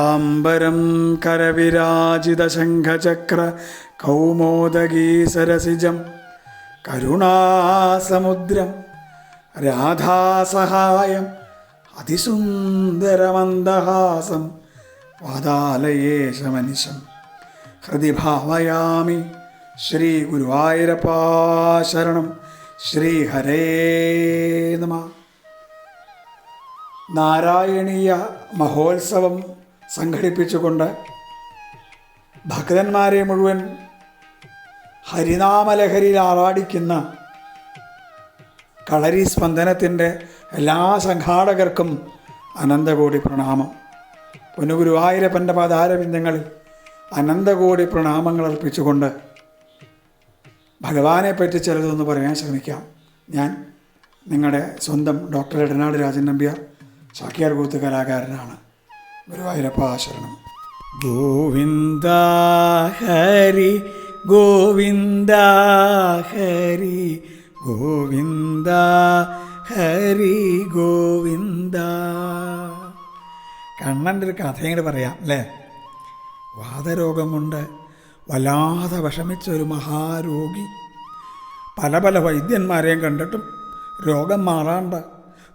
പീതാംബരം കരവിരാജിതശംഖചക്ര കൗമോദഗീസരസിജം കരുണാസമുദ്രം രാധാസഹായം അതിസുന്ദരമന്ദഹാസം വാതാലയേശമനിശം ഹൃദി ഭാവയാമി ശ്രീ ഗുരുവായൂരപ്പാശരണം ശ്രീഹരേ നമ. നാരായണീയ മഹോത്സവം സംഘടിപ്പിച്ചുകൊണ്ട് ഭക്തന്മാരെ മുഴുവൻ ഹരിനാമലഹരിയിൽ ആറാടിക്കുന്ന കളരി സ്പന്ദനത്തിന്റെ എല്ലാ സംഘാടകർക്കും അനന്തകോടി പ്രണാമം. പൊന്നുഗുരുവായൂരപ്പന്റെ പാതാരബിന്ദങ്ങളിൽ അനന്തകോടി പ്രണാമങ്ങൾ അർപ്പിച്ചുകൊണ്ട് ഭഗവാനെ പറ്റി ചിലതൊന്ന് പറയാൻ ശ്രമിക്കാം. ഞാൻ നിങ്ങളുടെ സ്വന്തം ഡോക്ടർ എടനാട് രാജൻ നമ്പ്യാർ ചാക്യാർ കൂത്ത് കലാകാരനാണ്. ഗുരുവായൂരപ്പ ശരണം. ഗോവിന്ദ ഹരി ഗോവിന്ദ ഹരി ഗോവിന്ദ ഹരി ഗോവിന്ദ. കണ്ണന്റെ ഒരു കഥയും പറയാം അല്ലേ? വാതരോഗം കൊണ്ട് വല്ലാതെ വിഷമിച്ച ഒരു മഹാരോഗി. പല പല വൈദ്യന്മാരെയും കണ്ടിട്ടും രോഗം മാറാണ്ട്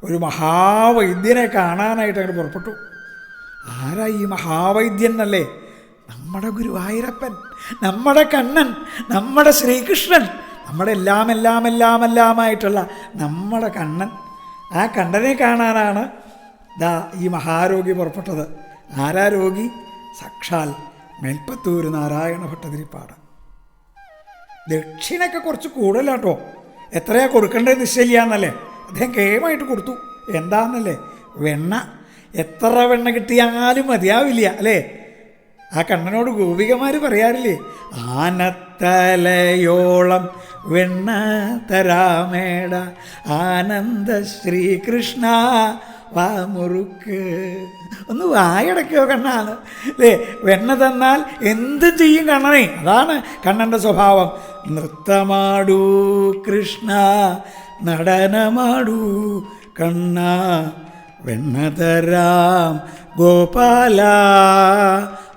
ഒരു മഹാവൈദ്യനെ കാണാനായിട്ട് അങ്ങോട്ട് പുറപ്പെട്ടു. ആരാ ഈ മഹാവൈദ്യൻ എന്നല്ലേ നമ്മുടെ ഗുരുവായൂരപ്പൻ നമ്മുടെ കണ്ണൻ നമ്മുടെ ശ്രീകൃഷ്ണൻ നമ്മുടെ എല്ലാം എല്ലാം എല്ലാം എല്ലാമായിട്ടുള്ള നമ്മുടെ കണ്ണൻ. ആ കണ്ണനെ കാണാനാണ് ദാ ഈ മഹാരോഗി പുറപ്പെട്ടത്. ആരാ രോഗി? സാക്ഷാൽ മേൽപ്പത്തൂർ നാരായണ ഭട്ടതിരിപ്പാട് ദക്ഷിണയൊക്കെ കുറച്ച് കൂടുതലാട്ടോ. എത്രയാ കൊടുക്കേണ്ടത് നിശ്ചയില്ല എന്നല്ലേ അദ്ദേഹം കേമായിട്ട് കൊടുത്തു. എന്താന്നല്ലേ? വെണ്ണ. എത്ര വെണ്ണ കിട്ടിയാലും മതിയാവില്ല അല്ലേ? ആ കണ്ണനോട് ഗോപികമാർ പറയാറില്ലേ ആനത്തലയോളം വെണ്ണ തരാമേട ആനന്ദ ശ്രീകൃഷ്ണ വാമുറുക്ക് ഒന്ന് വായടക്കോ കണ്ണാണ് അല്ലേ? വെണ്ണ തന്നാൽ എന്ത് ചെയ്യും കണ്ണനെ അതാണ് കണ്ണന്റെ സ്വഭാവം. നൃത്തമാടൂ കൃഷ്ണ നടനമാടൂ കണ്ണ വെണ്ണ തരാം ഗോപാല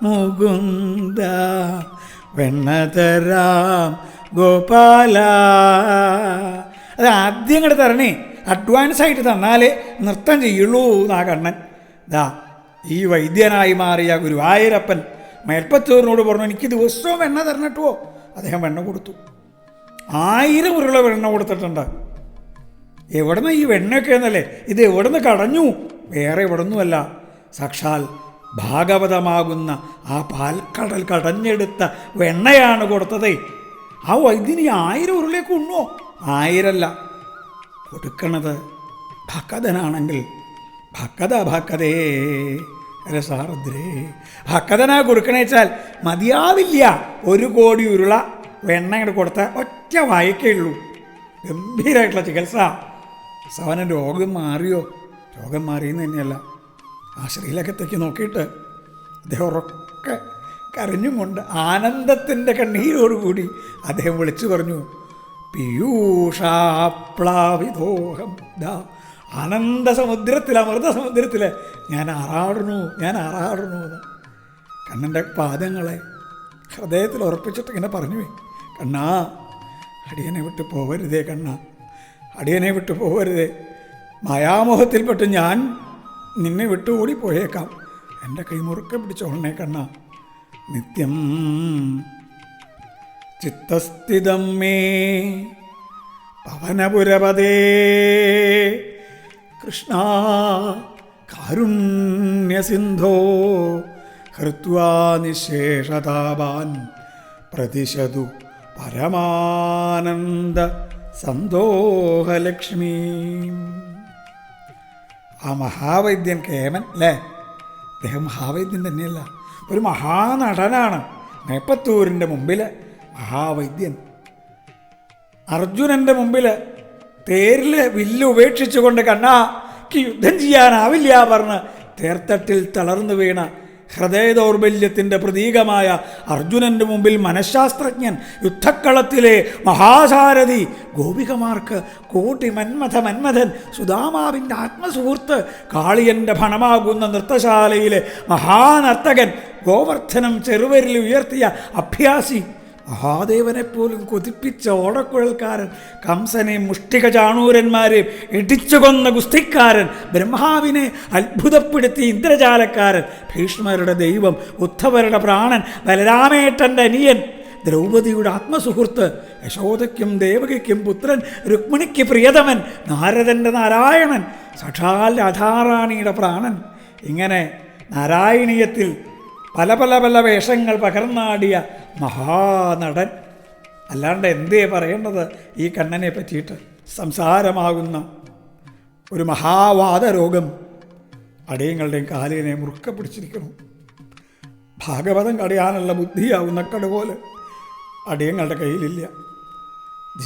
മുകുന്ദ. വെണ്ണതരാം ഗോപാല. അത് ആദ്യം ഇങ്ങോട്ട് തരണേ. അഡ്വാൻസ് ആയിട്ട് തന്നാലേ നൃത്തം ചെയ്യുള്ളൂ എന്നാ കണ്ണൻ. ദാ ഈ വൈദ്യനായി മാറിയ ഗുരുവായൂരപ്പൻ മേൽപ്പത്തൂരിനോട് പറഞ്ഞു എനിക്ക് ദിവസവും വെണ്ണ തരണിട്ടുവോ അദ്ദേഹം വെണ്ണ കൊടുത്തു. ആയിരം ഉരുള വെണ്ണ കൊടുത്തിട്ടുണ്ട്. എവിടുന്ന് ഈ വെണ്ണയൊക്കെ എന്നല്ലേ? ഇത് എവിടുന്ന് കടഞ്ഞു? വേറെ എവിടുന്നുമല്ല. സാക്ഷാൽ ഭാഗവതമാകുന്ന ആ പാൽക്കടൽ കടഞ്ഞെടുത്ത വെണ്ണയാണ് കൊടുത്തത്. ആ വൈദ്യുതി ആയിരം ഉരുളേക്ക് ഉണ്ണോ ആയിരല്ല. കൊടുക്കണത് ഭക്കതനാണെങ്കിൽ ഭക്കത ഭക്കതേ. രസാർദ്രേ ഭക്കതനാ കൊടുക്കണേച്ചാൽ മതിയാവില്ല. ഒരു കോടി ഉരുള വെണ്ണ കൊടുത്ത ഒറ്റ വായിക്കേ ഉള്ളൂ. ഗംഭീരമായിട്ടുള്ള ചികിത്സ. സവന രോഗം മാറിയോ? രോഗം മാറിയെന്ന് തന്നെയല്ല. ആ ശ്രീലകത്തേക്ക് നോക്കിയിട്ട് അദ്ദേഹം ഉറക്കെ കരഞ്ഞുകൊണ്ട് ആനന്ദത്തിന്റെ കണ്ണീരോടുകൂടി അദ്ദേഹം വിളിച്ചു പറഞ്ഞു പിയൂഷാപ്ലാവിദോഹം. ദാ ആനന്ദ സമുദ്രത്തിൽ അമൃത സമുദ്രത്തിൽ ഞാൻ ആറാടുന്നു ഞാൻ ആറാടുന്നു. എന്ന് കണ്ണന്റെ പാദങ്ങളെ ഹൃദയത്തിൽ ഉറപ്പിച്ചിട്ട് ഇങ്ങനെ പറഞ്ഞു കണ്ണാ അടിയനെ വിട്ട് പോവരുതേ കണ്ണ. അടിയനെ വിട്ടു പോകരുതേ. മായാമോഹത്തിൽപ്പെട്ട് ഞാൻ നിന്നെ വിട്ടുകൂടി പോയേക്കാം. എന്റെ കൈമുറുക്കെ പിടിച്ചോളണേ കണ്ണ. നിത്യം ചിത്തസ്ഥിതം മേ പവനപുരപദേ കൃഷ്ണ കാരുണ്യസിന്ധോ ഹൃത്വാ നിശേഷതാപാൻ പ്രതിശതു പരമാനന്ദ സന്തോഹലക്ഷ്മി. ആ മഹാവൈദ്യൻ കേമൻ അല്ലേ? അദ്ദേഹം മഹാവൈദ്യൻ തന്നെയല്ല ഒരു മഹാനടനാണ് മേപ്പത്തൂരിന്റെ മുമ്പിൽ മഹാവൈദ്യൻ. അർജുനന്റെ മുമ്പിൽ തേരിൽ വില്ല് ഉപേക്ഷിച്ചുകൊണ്ട് കണ്ണാക്ക് യുദ്ധം ചെയ്യാനാവില്ല പറഞ്ഞ് തേർത്തട്ടിൽ തളർന്നു വീണ ഹൃദയ ദൗർബല്യത്തിന്റെ പ്രതീകമായ അർജുനന്റെ മുമ്പിൽ മനഃശാസ്ത്രജ്ഞൻ യുദ്ധക്കളത്തിലെ മഹാസാരഥി ഗോപികമാർക്ക് കോടി മന്മഥ മന്മഥൻ സുധാമാവിന്റെ ആത്മസുഹൃത്ത് കാളിയന്റെ ഭണമാകുന്ന നൃത്തശാലയിലെ മഹാനർത്തകൻ ഗോവർദ്ധനം ചെറുവരിൽ ഉയർത്തിയ അഭ്യാസി മഹാദേവനെപ്പോലും കൊതിപ്പിച്ച ഓടക്കുഴൽക്കാരൻ കംസനെ മുഷ്ടിക ചാണൂരന്മാരെയും ഇടിച്ചു കൊന്ന ഗുസ്തിക്കാരൻ ബ്രഹ്മാവിനെ അത്ഭുതപ്പെടുത്തി ഇന്ദ്രജാലക്കാരൻ ഭീഷ്മരുടെ ദൈവം ഉദ്ധവരുടെ പ്രാണൻ ബലരാമേട്ടന്റെ അനിയൻ ദ്രൗപദിയുടെ ആത്മസുഹൃത്ത് യശോദയ്ക്കും ദേവകിക്കും പുത്രൻ രുക്മിണിക്ക് പ്രിയതമൻ നാരദന്റെ നാരായണൻ സക്ഷാൽ രാധാറാണിയുടെ പ്രാണൻ. ഇങ്ങനെ നാരായണീയത്തിൽ പല പല പല വേഷങ്ങൾ പകർന്നാടിയ മഹാനടൻ. അല്ലാണ്ട് എന്തേ പറയേണ്ടത് ഈ കണ്ണനെ പറ്റിയിട്ട്? സംസാരമാകുന്ന ഒരു മഹാവാദരോഗം അടിയങ്ങളുടെയും കാലിനെ മുറുക്ക പിടിച്ചിരിക്കുന്നു. ഭാഗവതം കടയാനുള്ള ബുദ്ധിയാവുന്ന കടുപോലെ അടിയങ്ങളുടെ കയ്യിലില്ല.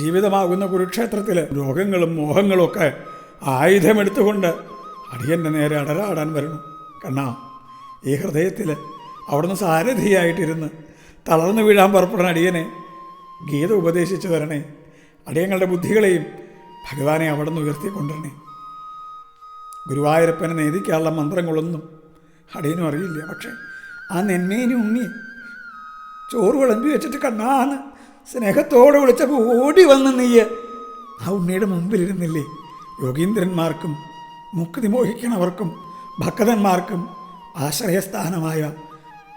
ജീവിതമാകുന്ന കുരുക്ഷേത്രത്തിൽ രോഗങ്ങളും മോഹങ്ങളും ഒക്കെ ആയുധമെടുത്തുകൊണ്ട് അടിയന്റെ നേരെ അടരാടാൻ വരണം. കണ്ണാ ഈ ഹൃദയത്തിൽ അവിടുന്ന് സാരഥിയായിട്ടിരുന്ന് തളർന്നു വീഴാൻ പുറപ്പെടുന്ന അടിയനെ ഗീത ഉപദേശിച്ചു തരണേ. അടിയങ്ങളുടെ ബുദ്ധികളെയും ഭഗവാനെ അവിടുന്ന് ഉയർത്തിക്കൊണ്ടിരണേ ഗുരുവായൂരപ്പനെ നേതിക്കാനുള്ള മന്ത്രങ്ങളൊന്നും അടിയനും അറിയില്ല. പക്ഷേ ആ നെന്മേനി ഉണ്ണി ചോറ് വിളമ്പി വെച്ചിട്ട് കണ്ണാന്ന് സ്നേഹത്തോടെ വിളിച്ചപ്പോൾ ഓടി വന്ന് നീയ്. ആ ഉണ്ണിയുടെ മുമ്പിലിരുന്നില്ലേ. യോഗീന്ദ്രന്മാർക്കും മുക്തി മോഹിക്കണവർക്കും ഭക്തന്മാർക്കും ആശ്രയസ്ഥാനമായ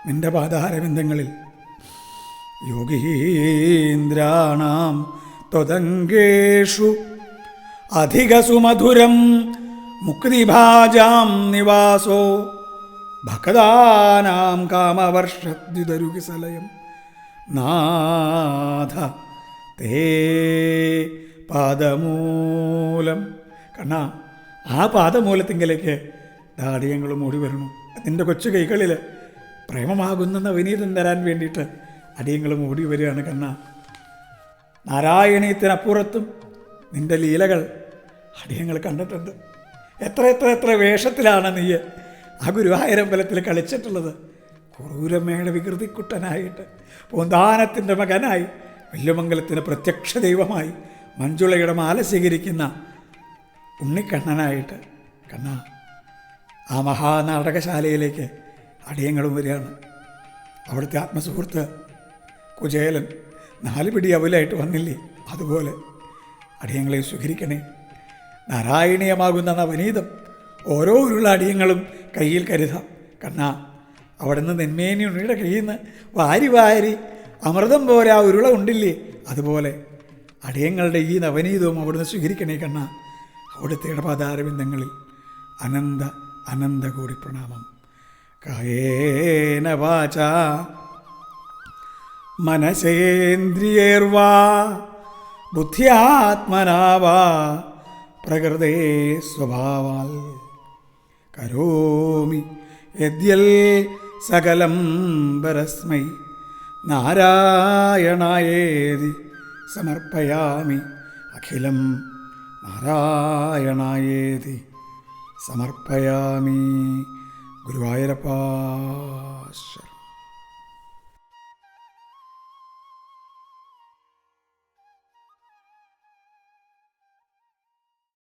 നിന്റെ പാദാരവിന്ദങ്ങളിൽ യോഗീന്ദ്രാണാം ത്വതങ്കേഷു അധികസുമധുരം മുക്തിഭാജാം നിവാസോ. ഭക്താനാം കാമവർഷദ്യുതരുകിസലയം നാഥ തേ പാദമൂലം. കണ്ണാ ആ പാദമൂലത്തിങ്കിലേക്ക് ദാടിയങ്ങളും ഓടി വരണം. നിന്റെ കൊച്ചു കൈകളിൽ പ്രേമമാകുന്ന നവനീതം തരാൻ വേണ്ടിയിട്ട് അടിയങ്ങളും ഓടി വരികയാണ് കണ്ണ. നാരായണീയത്തിനപ്പുറത്തും നിന്റെ ലീലകൾ അടിയങ്ങൾ കണ്ടിട്ടുണ്ട്. എത്ര എത്ര എത്ര വേഷത്തിലാണ് നീ ആ ഗുരുവായൂരമ്പലത്തിൽ കളിച്ചിട്ടുള്ളത്. ക്രൂരമേള വികൃതിക്കുട്ടനായിട്ട് പൂന്താനത്തിന്റെ മകനായി വല്യമംഗലത്തിന് പ്രത്യക്ഷ ദൈവമായി മഞ്ജുളയുടെ മാല സ്വീകരിക്കുന്ന ഉണ്ണിക്കണ്ണനായിട്ട് കണ്ണ ആ മഹാനാടകശാലയിലേക്ക് അടിയങ്ങളും വരികയാണ്. അവിടുത്തെ ആത്മസുഹൃത്ത് കുചേലൻ നാല് പിടി അവലായിട്ട് വന്നില്ലേ? അതുപോലെ അടിയങ്ങളെ സ്വീകരിക്കണേ. നാരായണീയമാകുന്ന നവനീതം ഓരോ ഉരുള അടിയങ്ങളും കയ്യിൽ കരുതാം. കണ്ണാ അവിടെ നെന്മേനി ഉണ്ണിയുടെ കയ്യിൽ നിന്ന് വാരി വാരി അമൃതം പോലെ ആ ഉരുള ഉണ്ടില്ലേ? അതുപോലെ അടിയങ്ങളുടെ ഈ നവനീതവും അവിടുന്ന് സ്വീകരിക്കണേ കണ്ണ. അവിടുത്തെ ഇടപാതാരബിന്ദങ്ങളിൽ അനന്ത അനന്ത കൂടി പ്രണാമം. കായേന വാച. മനസേന്ദ്രിയേർവാ ബുദ്ധ്യാത്മനാവാ പ്രകൃതേ സ്വഭാവാൽ. കരോമി യദ്യൽ സകലം പരസ്മൈ നാരായണായേതി സമർപ്പയാമി. അഖിലം നാരായണായേതി സമർപ്പയാമി. ഗുരുവായൂരപ്പാ ശരണം